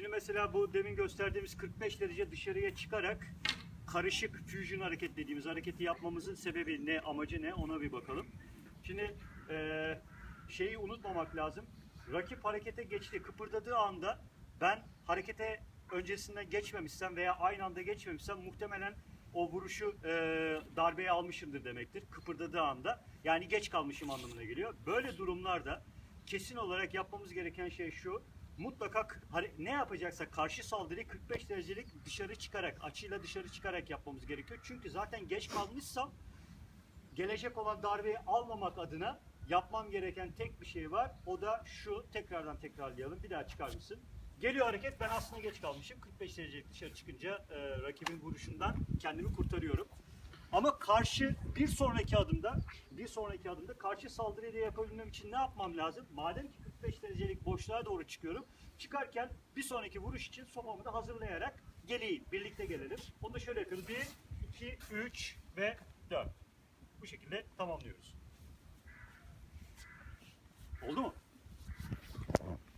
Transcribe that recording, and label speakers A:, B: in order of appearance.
A: Şimdi mesela bu demin gösterdiğimiz 45 derece dışarıya çıkarak karışık fusion hareket dediğimiz hareketi yapmamızın sebebi ne, amacı ne ona bir bakalım. Şimdi eee, şeyi unutmamak lazım. Rakip harekete geçti, kıpırdadığı anda ben harekete öncesinden geçmemişsem veya aynı anda geçmemişsem muhtemelen o vuruşu eee darbeyi almışımdır demektir. Kıpırdadığı anda. Yani geç kalmışım anlamına geliyor. Böyle durumlarda kesin olarak yapmamız gereken şey şu. Mutlaka hare- ne yapacaksak karşı saldırıyı 45 derecelik dışarı çıkarak, açıyla dışarı çıkarak yapmamız gerekiyor. Çünkü zaten geç kalmışsam gelecek olan darbeyi almamak adına yapmam gereken tek bir şey var. O da şu. Tekrardan tekrarlayalım. Bir daha çıkar mısın? Geliyor hareket. Ben aslında geç kalmışım. 45 derecelik dışarı çıkınca e, rakibin vuruşundan kendimi kurtarıyorum. Ama karşı bir sonraki adımda bir sonraki adımda karşı saldırıyı da yapabilmem için ne yapmam lazım? Madem ki 45 derecelik boşluğa doğru çıkıyorum. Çıkarken bir sonraki vuruş için sopamı da hazırlayarak geleyim. Birlikte gelelim. Onu da şöyle yapıyoruz. 1, 2, 3 ve 4. Bu şekilde tamamlıyoruz. Oldu mu?